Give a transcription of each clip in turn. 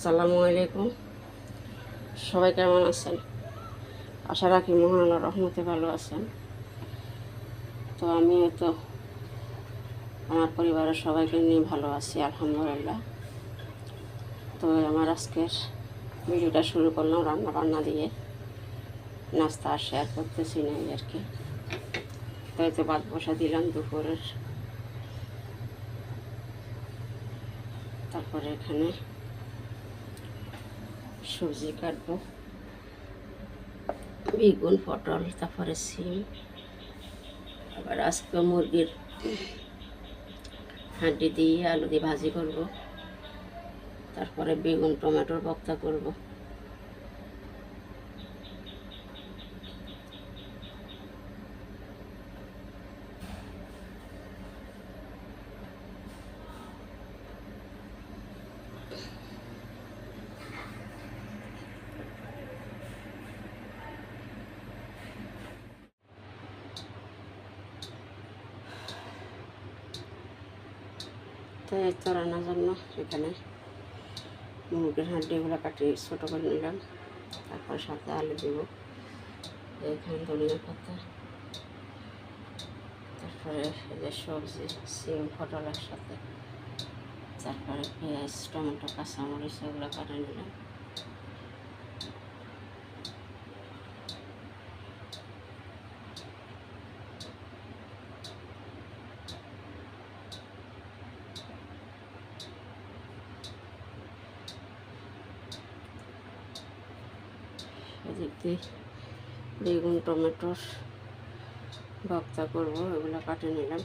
আসসালামু আলাইকুম। সবাই কেমন আছেন? আশা রাখি মহান রহমতে ভালো আছেন। তো আমিও তো আমার পরিবারের সবাইকে নিয়ে ভালো আছি, আলহামদুলিল্লাহ। তো আমার আজকের ভিডিওটা শুরু করলাম রান্না বান্না দিয়ে। নাস্তা আর শেয়ার করতেছি না আর কি। তো এই তো ভাত বসা দিলাম দুপুরের। তারপরে এখানে সবজি কাটবো। বেগুন, পটল, তারপরে সিম। আবার আজকে মুরগির হাঁটি দিয়ে আলু দিয়ে ভাজি করব। তারপরে বেগুন, টমেটোর বক্তা করব। তো এই তো রান্নার জন্য এখানে মুরগির হাঁডিগুলো কাটিয়ে ছোটো করে নিলাম। তারপর সাথে আলু দেব। এখানে ধনিয়া পাতা, তারপরে যে সবজি, সিম পটলের সাথে তারপরে পেঁয়াজ, টমেটো, কাঁচামরিচ এগুলো কাটে নিলাম এদিক দিয়ে বেগুন টমেটোর ভর্তা করব এগুলো কাটে নিলাম।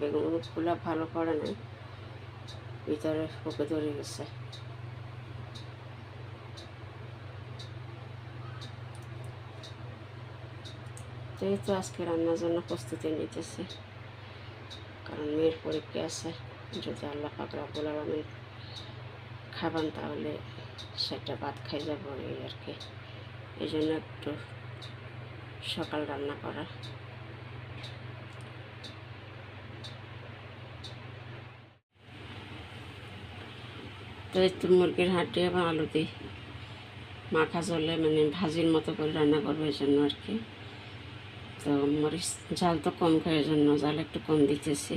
বেগুনগুলো ভালো করে নাই, ভিতরে পোকে ধরে গেছে। যেহেতু আজকে রান্নার জন্য প্রস্তুতি নিতেছি, কারণ মেয়ের পরীক্ষা আছে। যদি আল্লাহ পাক রাবুল আলমিন খাবান, তাহলে সেটা ভাত খাই যাব এই আর কি। এই জন্য একটু সকাল রান্না করা তো মুরগির হাঁটি এবং আলু দিই মাখা জলে মানে ভাজির মতো করে রান্না করব এই জন্য আর কি। তো মরিচ ঝাল তো কম এই জন্য জাল একটু কম দিতেছি।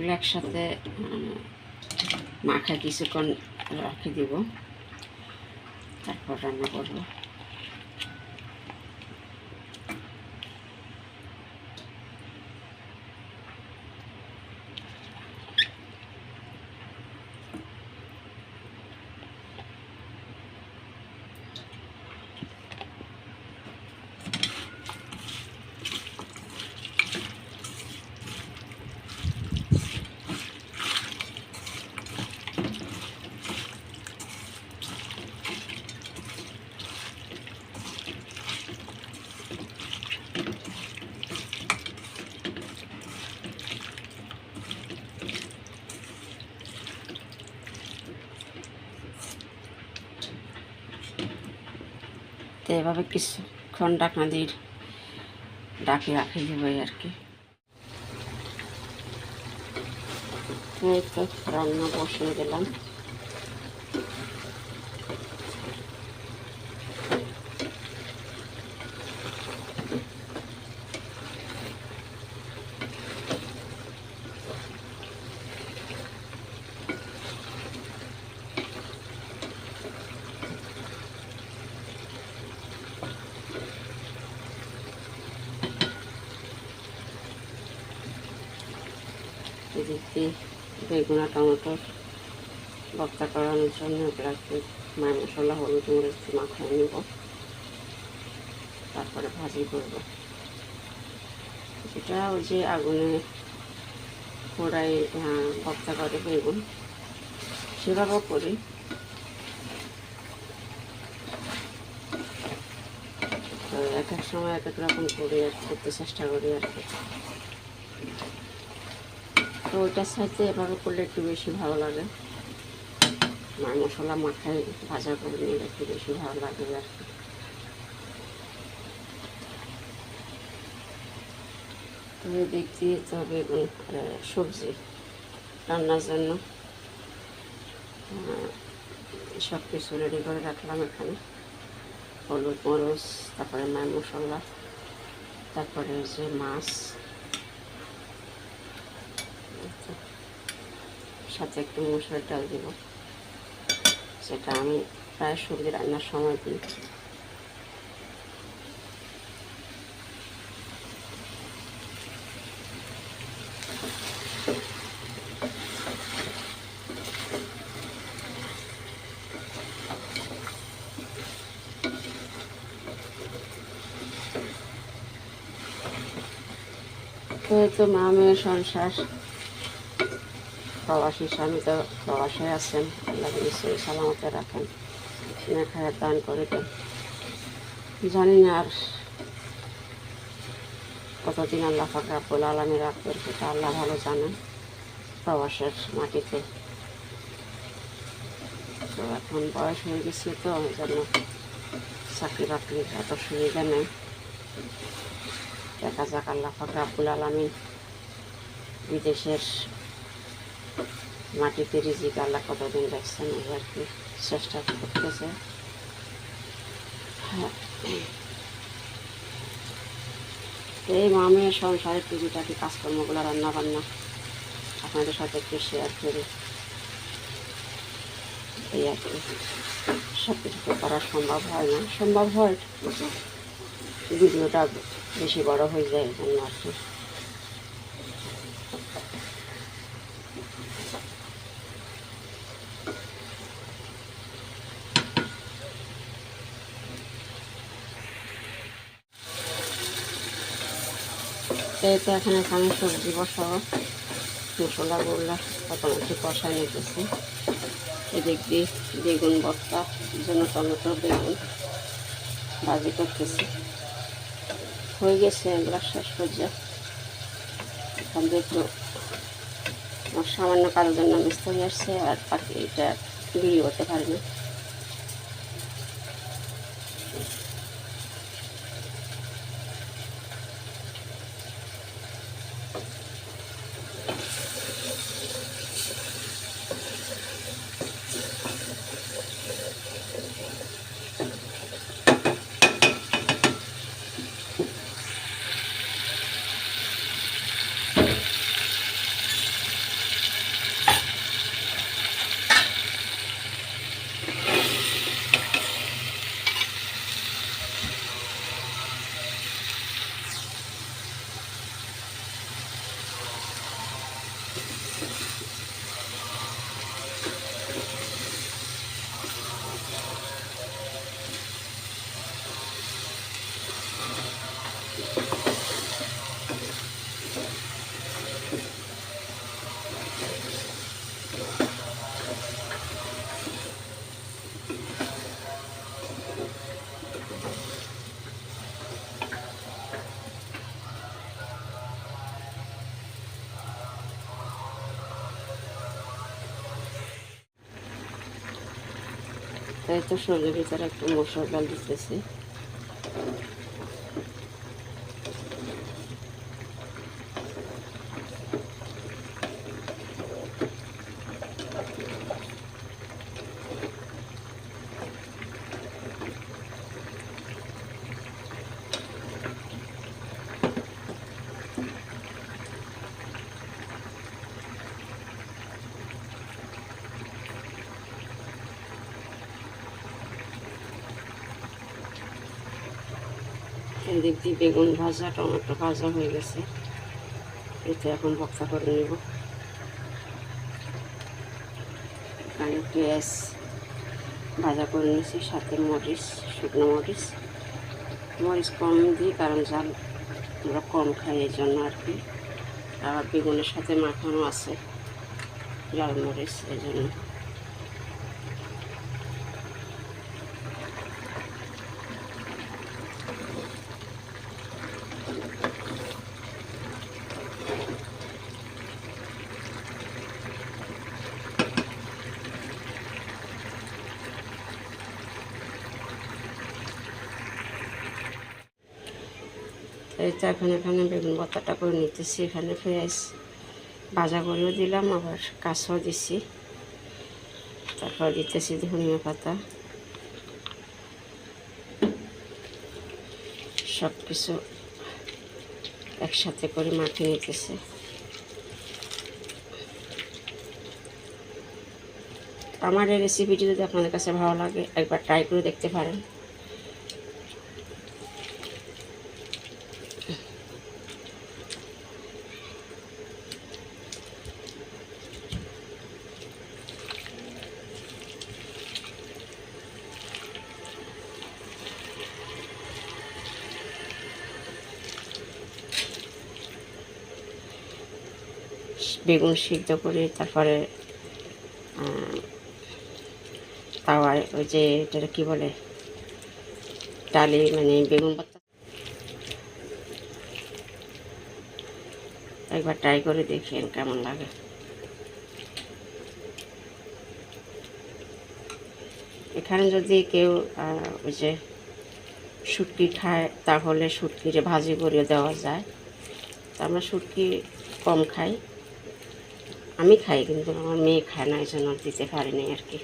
এগুলো একসাথে মাখা কিছুক্ষণ রেখে দিব। তারপর রান্না করব। তো এভাবে কিছুক্ষণ ডাকনা দিয়ে ডাকি রাখি দেবো আর কি। রান্না বসিয়ে দিলাম এদিকে বেগুনা টমেটো ভর্তা করানোর জন্য এগুলাকে মায় মশলা, হলুদ মরিচ মাখায় নিব। তারপরে ভাজি করব। এটা ওই যে আগুনে পোড়াই ভর্তা করে বেগুন। সেভাবেও করি। এক এক সময় এক এক রকম করি আর করতে চেষ্টা করি আর কি। তো ওইটার সাথে এভাবে করলে একটু বেশি ভালো লাগে। মা মশলা মাখায় ভাজা করে নিলে একটু বেশি ভালো লাগে আর কি। তো দিক দিয়ে তো বেগুন আহ, সবজি রান্নার জন্য। সব কিছু রেডি করে রাখলাম এখানে। হলুদ মরিচ তারপরে মায়ের মশলা তারপরে যে মাছ সাথে একটু মসুরের ডাল দিব। সেটা আমি প্রায় সবজি রান্নার সময় দিই। তো মা মেয়ের সংসার। প্রবাসী স্বামী তো প্রবাসে আছেন, আল্লাহ নিশ্চয়ই সালামতে রাখেন নেখায় দান করে দেন। জানি না আর কতদিন আল্লাহ ফাকরাবুল আলমী রাখবেন সেটা আল্লাহ ভালো জানেন প্রবাসের মাটিতে। তো এখন বয়স হয়ে গেছে তো ওই জন্য চাকরি বাকরির এত সুবিধা নেই। দেখা যাক আল্লাহ ফাকরাবুল আলমী বিদেশের মাটিতে রিজিক আল্লাহ কতদিন রাখছেন এই আর কি চেষ্টা করতেছে। হ্যাঁ। এই মামের সংসারের টুকিটাকি কাজকর্মগুলো রান্না বান্না আপনাদের সাথে একটু শেয়ার করি। এই আর কি। সব কিছু তো করা সম্ভব হয় না। সম্ভব হয়, ভিডিওটা বেশি বড় হয়ে যায়, এই জন্য আর কি। এই তো এখানে আমি সবজি বসাবো। মশলা গুলা মোটামুটি কষাই নিতেছি। এদিক দিয়ে বেগুন ভর্তা জন্য টমেটো, বেগুন ভাজি করতেছি। হয়ে গেছে এগুলো শেষ পর্যায়ে। এখন একটু আমার সামান্য কারোর জন্য মিস্ত্রি আসছে আর বাকি এটা ভিডিও করতে পারি তাই তো সবজির ভিতরে একটু মসুর ডাল দিতেছি। এদিক বেগুন ভাজা, টমেটো ভাজা হয়ে গেছে। এতে এখন বক্তা করে নেব। এখানে পেঁয়াজ ভাজা করে নিয়েছি, সাথে মরিচ, শুকনো মরিচ। মরিচ কম দিই, কারণ জাল আমরা কম খাই এই জন্য আর কি। আবার বেগুনের সাথে মাখানো আছে লাল মরিচ, এই জন্য। এই তো এখন এখানে বেগুন ভর্তাটা করে নিতেছি, এখানে পেঁয়াজ ভাজা করেও দিলাম, আবার কাঁচাও দিছি। তারপর দিতেছি ধনিয়া পাতা। সব কিছু একসাথে করে মাখিয়ে নিতেছে। আমার এই রেসিপিটি যদি আপনাদের কাছে ভালো লাগে, একবার ট্রাই করে দেখতে পারেন। বেগুন সিদ্ধ করে তারপরে তাওয়ায় ওই যে এটা কি বলে, ডালে মানে বেগুন পাতা। একবার ট্রাই করে দেখেন কেমন লাগে। এখানে যদি কেউ ওই যে শুটকি খায়, তাহলে শুটকির ভাজি করে দেওয়া যায়। আমরা শুটকি কম খাই। আমি খাই, কিন্তু আমার মেয়ে খায় না এই জন্য দিতে পারিনি আর কি।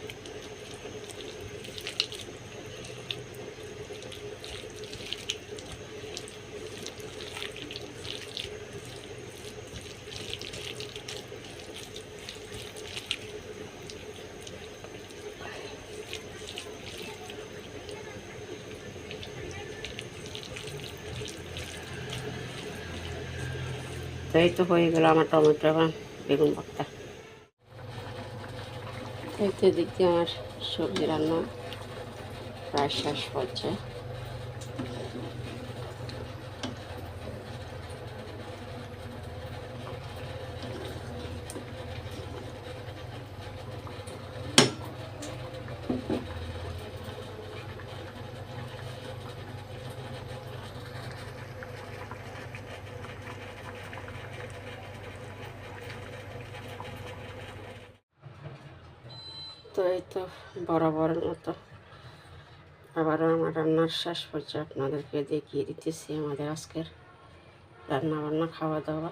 এই তো হয়ে গেল আমার টমেটো বেগুন ভর্তা। এই তো দিক আমার সবজি রান্না প্রায় শেষ হচ্ছে তো এই তো বরাবরের মতো। আবারও আমার রান্নার শেষ পর্যায়ে আপনাদেরকে দেখিয়ে দিতেছি আমাদের আজকের রান্না বান্না খাওয়া দাওয়া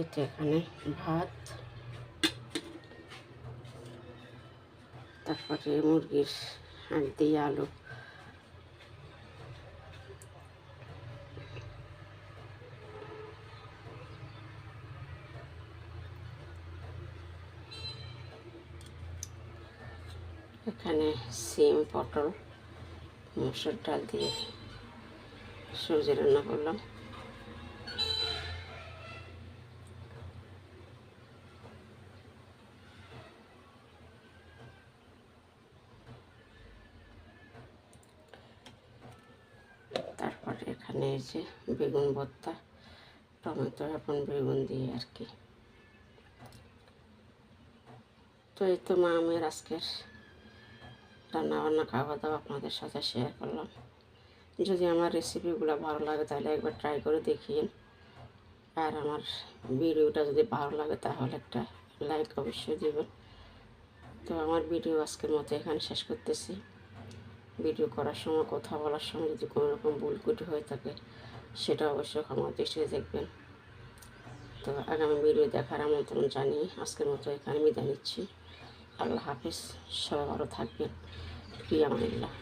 এতে এখানে ভাত, তারপরে মুরগির হাঁড়ি দিয়ে আলু এখানে সিম, পটল, মসুর ডাল দিয়ে সবজি রান্না করলাম। তারপরে এখানে যে বেগুন ভর্তা, টমেটো এখন বেগুন দিয়ে আর কি। তো এই তো মা আমের আজকের রান্না বান্না খাওয়া দাওয়া আপনাদের সাথে শেয়ার করলাম। যদি আমার রেসিপিগুলো ভালো লাগে তাহলে একবার ট্রাই করে দেখিয়ে আর আমার ভিডিওটা যদি ভালো লাগে তাহলে একটা লাইক অবশ্যই দেবেন। তো আমার ভিডিও আজকের মতো এখানে শেষ করতেছি। ভিডিও করার সময় কথা বলার সময় যদি কোনো রকম ভুল কুটি হয়ে থাকে, সেটা অবশ্যই আমার দৃষ্টিতে দেখবেন। তো আগামী ভিডিও দেখার আমন্ত্রণ জানিয়ে আজকের মতো এখানে বিদায় নিচ্ছি। আল্লাহ হাফিজ সবাই ভালো থাকবেন। প্রিয়া মানিল্লাহ